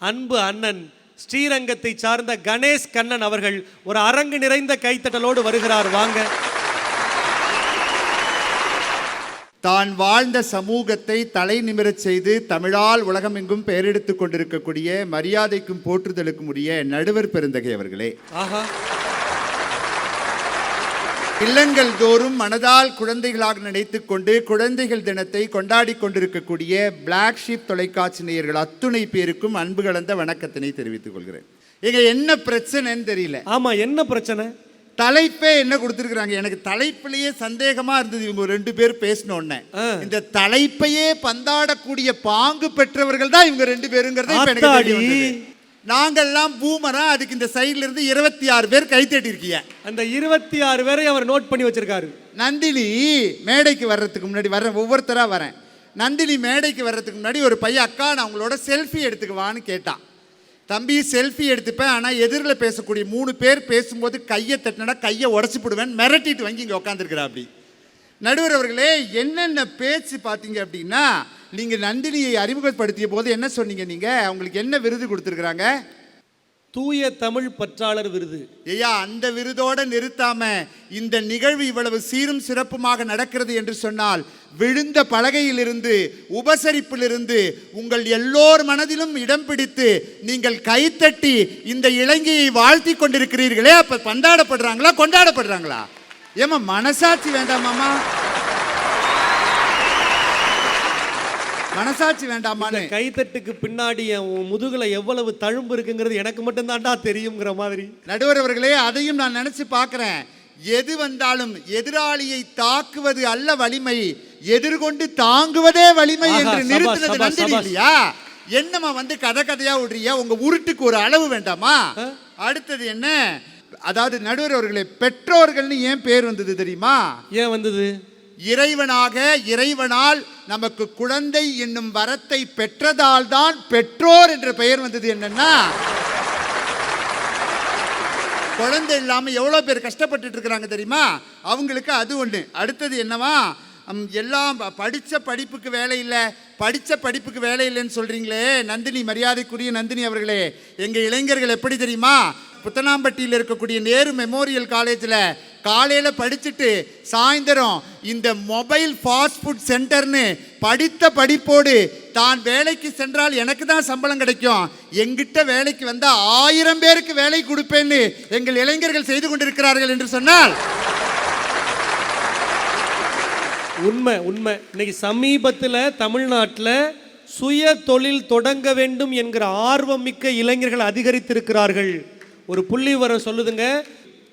அன்பு அண்ணன் ஸ்ரீரங்கத்தை சார்ந்த கணேஷ் கண்ணன் அவர்கள் ஒரு அரங்கு நிறைந்த கைத்தட்டலோடு வருகிறார். வாங்க. தான் வாழ்ந்த சமூகத்தை தலை நிமிரச் செய்து தமிழால் உலகமெங்கும் பெயரெடுத்துக் கொண்டிருக்கக்கூடிய மரியாதைக்கும் போற்றுதலுக்கும் உரிய நடுவர் பெருந்தகை அவர்களே. ஆஹா. இல்லங்கள் தோறும் மனதால் குழந்தைகளாக நினைத்துக் கொண்டு குழந்தைகள் தினத்தை கொண்டாடி கொண்டிருக்கக்கூடிய பிளாக் ஷீப் தொலைக்காட்சி நேயர்கள் அத்துணை பேருக்கும் அன்பு கலந்த வணக்கத்தினை தெரிவித்துக் கொள்கிறேன். இங்க என்ன பிரச்சனைன்னு தெரியல. ஆமா என்ன பிரச்சனை? தலைப்பே என்ன கொடுத்துருக்காங்க எனக்கு தலைப்பிலேயே சந்தேகமா இருந்தது. இவங்க ரெண்டு பேர் பேசினோடனே. இந்த தலைப்பையே பந்தாடக்கூடிய பாங்கு பெற்றவர்கள் தான் இவங்க ரெண்டு பேருங்கிறத நாங்கெல்லாம் பூமரா அதுக்கு இந்த சைடுல இருந்து இருபத்தி ஆறு பேர் கைத்தட்டி இருக்கீங்க அந்த இருபத்தி ஆறு பேரை அவர் நோட் பண்ணி வச்சிருக்காரு. நந்தினி மேடைக்கு வர்றதுக்கு முன்னாடி வர்றேன் ஒவ்வொருத்தரா வரேன். நந்தினி மேடைக்கு வர்றதுக்கு முன்னாடி ஒரு பையன் அக்கா நான் உங்களோட செல்ஃபி எடுத்துக்குவான்னு கேட்டான். தம்பி செல்ஃபி எடுத்துப்பேன் ஆனால் எதிரில் பேசக்கூடிய மூணு பேர் பேசும்போது கையை தட்டினா கையை உடச்சி போடுவேன் மிரட்டிட்டு வாங்கி இங்கே உட்காந்துருக்கிறா அப்படி நடுவர் அவர்களே என்னென்ன பேச்சு பார்த்தீங்க அப்படின்னா நீங்கள் நந்தினியை அறிமுகப்படுத்திய போது என்ன சொன்னீங்க நீங்கள் அவங்களுக்கு என்ன விருது கொடுத்துருக்குறாங்க? தூய தமிழ் பற்றாளர் விருது. ஐயா அந்த விருதோட நிறுத்தாம இந்த நிகழ்வு இவ்வளவு சீரும் சிறப்புமாக நடக்கிறது என்று சொன்னால் விழுந்த பலகையிலிருந்து உபசரிப்பிலிருந்து உங்கள் எல்லோர் மனதிலும் இடம் பிடித்து நீங்கள் கைத்தட்டி இந்த இலங்கையை வாழ்த்தி கொண்டிருக்கிறீர்களே. அப்ப பந்தாடப்படுறாங்களா கொண்டாடப்படுறாங்களா? ஏமா மனசாட்சி வேண்டாமாமா மனசாட்சி வேண்டாமான்னு. கைத்தட்டுக்கு பின்னாடி என் முதுகுல எவ்வளவு தழும்பு இருக்குங்கிறது எனக்கு மட்டும்தான்டா தெரியுங்கிற மாதிரி. நடுவர் அவர்களே அதையும் நான் நினைச்சு பார்க்கிறேன். எது வந்தாலும் எதிராளியை தாக்குவது அல்ல வலிமை. எதிர்கொண்டு தாங்குவதே வலிமை என்று நிறுத்தினது நந்தினி. இல்லையா? என்னம்மா வந்து கதை கதையா விடுறிய உங்க உருட்டுக்கு ஒரு அளவு வேண்டாமா? அடுத்தது என்ன? அதாவது நடுவர் அவர்களே பெற்றோர்கள்னு ஏன் பேர் வந்தது தெரியுமா? ஏன் வந்தது? இறைவனாக இறைவனால் நமக்கு குழந்தை என்னும் வரத்தை பெற்றதால் தான் பெற்றோர் என்ற பெயர் வந்தது என்னன்னா குழந்தை இல்லாமல் எவ்வளோ பேர் கஷ்டப்பட்டுட்டு இருக்கிறாங்க தெரியுமா? அவங்களுக்கு அது ஒன்று அடுத்தது என்னவா? எல்லாம் படித்த படிப்புக்கு வேலை இல்லை. படித்த படிப்புக்கு வேலை இல்லைன்னு சொல்கிறீங்களே நந்தினி மரியாதைக்குரிய நந்தினி அவர்களே. எங்கள் இளைஞர்கள் எப்படி தெரியுமா? புத்தனாம்பட்டியில் இருக்கக்கூடிய நேரு மெமோரியல் காலேஜில் காலையில் படிச்சுட்டு சாயந்தரம் இந்த மொபைல் ஃபாஸ்ட் ஃபுட் சென்டர்னு படித்த படிப்போடு தான் வேலைக்கு சென்றால் எனக்கு தான் சம்பளம் கிடைக்கும். எங்கிட்ட வேலைக்கு வந்தால் ஆயிரம் பேருக்கு வேலை கொடுப்பேன்னு எங்கள் இளைஞர்கள் செய்து கொண்டிருக்கிறார்கள் என்று சொன்னால். உண்மை உண்மை. இன்னைக்கு சமீபத்தில் தமிழ்நாட்டில் சுய தொழில் தொடங்க வேண்டும் என்கிற ஆர்வம் மிக்க இளைஞர்கள் அதிகரித்திருக்கிறார்கள். ஒரு புள்ளி வர சொல்லுதுங்க.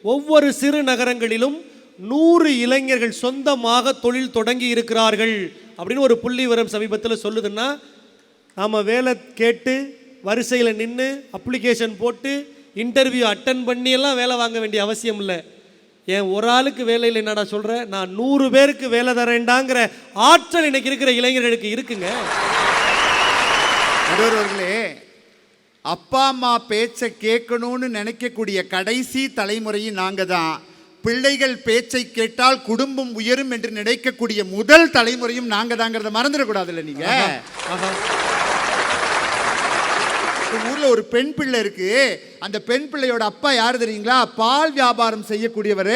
ஒவ்வொரு சிறு நகரங்களிலும் நூறு இளைஞர்கள் சொந்தமாக தொழில் தொடங்கி இருக்கிறார்கள் அப்படின்னு ஒரு புள்ளி விவரம் சமீபத்தில் சொல்லுதுன்னா நாம் வேலை கேட்டு வரிசையில் நின்று அப்ளிகேஷன் போட்டு இன்டர்வியூ அட்டன் பண்ணி எல்லாம் வேலை வாங்க வேண்டிய அவசியம் இல்லை. ஏன் ஒரு ஆளுக்கு வேலை இல்லை என்னடா சொல்கிறேன் நான் நூறு பேருக்கு வேலை தரேன்டாங்கிற ஆற்றல் இன்னைக்கு இருக்கிற இளைஞர்களுக்கு இருக்குங்க. நடுவர்களே அப்பா அம்மா பேச்சை கேட்கணும்னு நினைக்கக்கூடிய கடைசி தலைமுறையும் நாங்கள் தான். பிள்ளைகள் பேச்சை கேட்டால் குடும்பம் உயரும் என்று நினைக்கக்கூடிய முதல் தலைமுறையும் நாங்கள் தாங்கிறத மறந்துடக்கூடாதுல்ல நீங்க? ஆஹா இந்த ஊர்ல ஒரு பெண் பிள்ளை இருக்கு. அந்த பெண் பிள்ளையோட அப்பா யார் தெரியுங்களா? பால் வியாபாரம் செய்யக்கூடியவர்.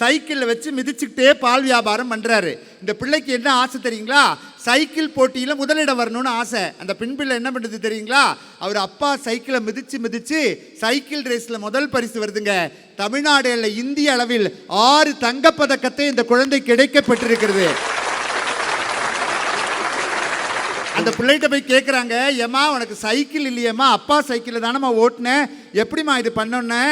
சைக்கிளில் வச்சு மிதிச்சுக்கிட்டே பால் வியாபாரம் பண்றாரு. இந்த பிள்ளைக்கு என்ன ஆசை தெரியுங்களா? சைக்கிள் போட்டியில் முதலிடம் வரணும்னு ஆசை. அந்த பின்பிள்ளை என்ன பண்ணுது தெரியுங்களா? அவர் அப்பா சைக்கிளை மிதித்து மிதித்து சைக்கிள் ரேஸில் முதல் பரிசு வருதுங்க. தமிழ்நாடு அல்ல இந்திய அளவில் ஆறு தங்கப்பதக்கத்தை இந்த குழந்தை கிடைக்கப்பட்டிருக்கிறது அந்த பிள்ளைகிட்ட போய் கேட்குறாங்க ஏம்மா உனக்கு சைக்கிள் இல்லையேம்மா? அப்பா சைக்கிளில் தானம்மா ஓட்டினேன் எப்படிம்மா இது பண்ணோன்னே?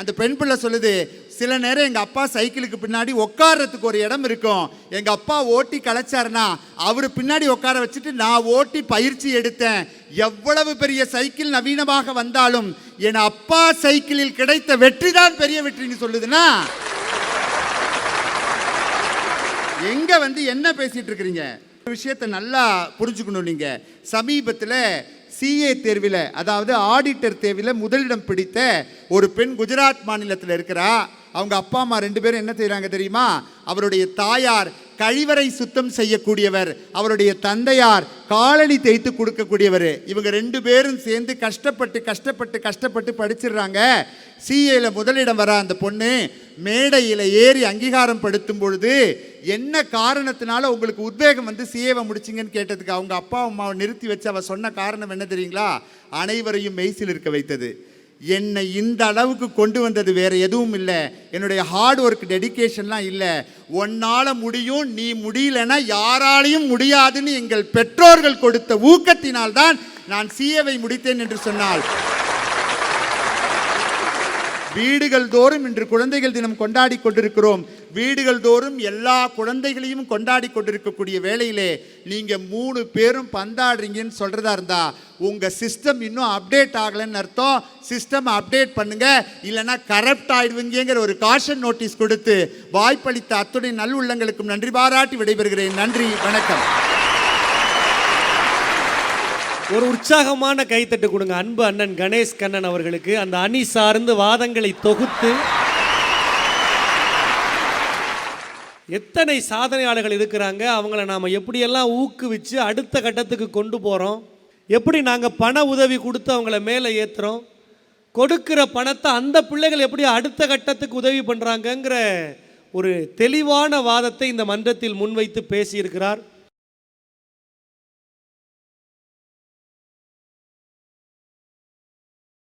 அந்த பெண் பிள்ளை சொல்லுது சில நேரம் எங்கள் அப்பா சைக்கிளுக்கு பின்னாடி உட்கார்றதுக்கு ஒரு இடம் இருக்கும். எங்கள் அப்பா ஓட்டி கலைச்சாருன்னா அவர் பின்னாடி உட்கார வச்சுட்டு நான் ஓட்டி பயிற்சி எடுத்தேன். எவ்வளவு பெரிய சைக்கிள் நவீனமாக வந்தாலும் என் அப்பா சைக்கிளில் கிடைத்த வெற்றி தான் பெரிய வெற்றின்னு சொல்லுதுன்னா? எங்கே வந்து என்ன பேசிகிட்டு இருக்கிறீங்க? ஒரு விஷயத்தை நல்லா புரிஞ்சுக்கணும் நீங்க. சமீபத்தில் சிஏ தேர்வில் அதாவது ஆடிட்டர் தேர்வில் முதலிடம் பிடித்த ஒரு பெண் குஜராத் மாநிலத்தில் இருக்கிறா. அவங்க அப்பா அம்மா ரெண்டு பேரும் என்ன செய்கிறாங்க தெரியுமா? அவருடைய தாயார் கழிவறை சுத்தம் செய்யக்கூடியவர் அவருடைய தந்தையார் காலணி தேய்த்து கொடுக்கக்கூடியவர். இவங்க ரெண்டு பேரும் சேர்ந்து கஷ்டப்பட்டு கஷ்டப்பட்டு கஷ்டப்பட்டு படிச்சிடுறாங்க. சிஏல முதலிடம் வர அந்த பொண்ணு மேடையில் ஏறி அங்கீகாரம் படுத்தும் பொழுது என்ன காரணத்தினால உங்களுக்கு உத்வேகம் வந்து சிஏவை முடிச்சிங்கன்னு கேட்டதுக்கு அவங்க அப்பா அம்மாவை நிறுத்தி வச்சு அவள் சொன்ன காரணம் என்ன தெரியுங்களா? அனைவரையும் மெய்சில் இருக்க வைத்தது. என்னை இந்த அளவுக்கு கொண்டு வந்தது வேற எதுவும் இல்லை. என்னுடைய ஹார்ட் ஒர்க் டெடிகேஷன்லாம் இல்லை. உன்னால் முடியும் நீ முடியலன்னா யாராலையும் முடியாதுன்னு எங்கள் பெற்றோர்கள் கொடுத்த ஊக்கத்தினால்தான் நான் சிஏவை முடித்தேன் என்று சொன்னால். வீடுகள் தோறும் இன்று குழந்தைகள் தினம் கொண்டாடி கொண்டிருக்கிறோம். வீடுகள் தோறும் எல்லா குழந்தைகளையும் கொண்டாடி கொண்டிருக்கக்கூடிய வேலையிலே நீங்கள் மூணு பேரும் பந்தாடுறீங்கன்னு சொல்கிறதா இருந்தா உங்கள் சிஸ்டம் இன்னும் அப்டேட் ஆகலைன்னு அர்த்தம். சிஸ்டம் அப்டேட் பண்ணுங்கள் இல்லைன்னா கரப்ட் ஆயிடுவீங்கிற ஒரு காஷன் நோட்டீஸ் கொடுத்து வாய்ப்பளித்த அத்துணை நல்லுள்ளங்களுக்கும் நன்றி பாராட்டி விடைபெறுகிறேன். நன்றி வணக்கம். ஒரு உற்சாகமான கைத்தட்டு கொடுங்க. அன்பு அண்ணன் கணேஷ் கண்ணன் அவர்களுக்கு அந்த அணி சார்ந்து வாதங்களை தொகுத்து எத்தனை சாதனையாளர்கள் இருக்கிறாங்க? அவங்கள நாம் எப்படியெல்லாம் ஊக்குவிச்சு அடுத்த கட்டத்துக்கு கொண்டு போகிறோம் எப்படி நாங்கள் பண உதவி கொடுத்து அவங்கள மேலே ஏற்றுறோம் கொடுக்கிற பணத்தை அந்த பிள்ளைகள் எப்படி அடுத்த கட்டத்துக்கு உதவி பண்ணுறாங்கங்கிற ஒரு தெளிவான வாதத்தை இந்த மன்றத்தில் முன்வைத்து பேசியிருக்கிறார்.